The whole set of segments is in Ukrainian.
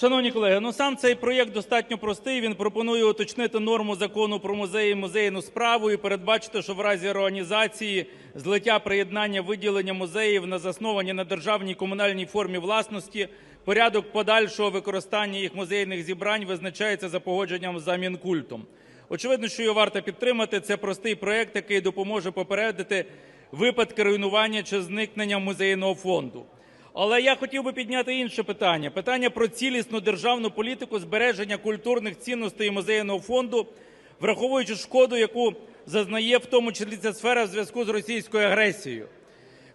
Шановні колеги, ну сам цей проєкт достатньо простий. Він пропонує уточнити норму Закону про музеї музейну справу і передбачити, що в разі реорганізації, злиття, приєднання, виділення музеїв на засновані на державній комунальній формі власності порядок подальшого використання їх музейних зібрань визначається за погодженням за Мінкультом. Очевидно, що його варто підтримати. Це простий проєкт, який допоможе попередити випадки руйнування чи зникнення музейного фонду. Але я хотів би підняти інше питання: питання про цілісну державну політику збереження культурних цінностей музейного фонду, враховуючи шкоду, яку зазнає в тому числі ця сфера в зв'язку з російською агресією.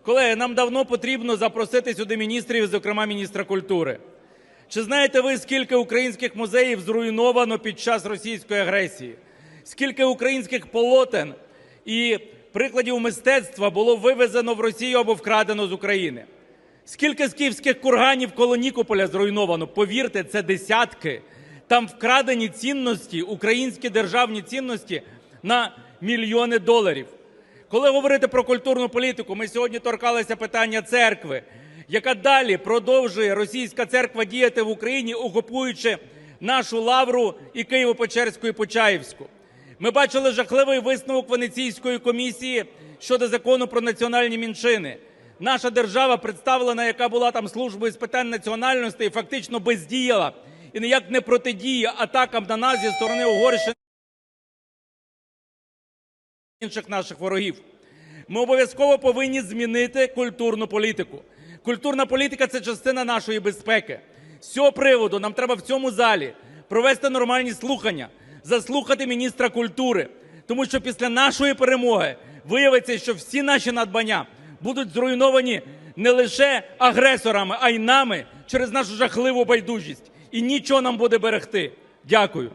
Колеги, нам давно потрібно запросити сюди міністрів, зокрема міністра культури. Чи знаєте ви, скільки українських музеїв зруйновано під час російської агресії? Скільки українських полотен і прикладів мистецтва було вивезено в Росію або вкрадено з України? Скільки скіфських курганів коло Нікополя зруйновано? Повірте, це десятки. Там вкрадені цінності, українські державні цінності на мільйони доларів. Коли говорити про культурну політику, ми сьогодні торкалися питання церкви, яка далі продовжує російська церква діяти в Україні, окупуючи нашу Лавру і Києво-Печерську і Почаївську. Ми бачили жахливий висновок Венеційської комісії щодо Закону про національні меншини. Наша держава, представлена, яка була там службою з питань національностей, фактично бездіяла і ніяк не протидіє атакам на нас зі сторони Угорщини інших наших ворогів. Ми обов'язково повинні змінити культурну політику. Культурна політика – це частина нашої безпеки. З цього приводу нам треба в цьому залі провести нормальні слухання, заслухати міністра культури, тому що після нашої перемоги виявиться, що всі наші надбання будуть зруйновані не лише агресорами, а й нами через нашу жахливу байдужість. І нічого нам буде берегти. Дякую.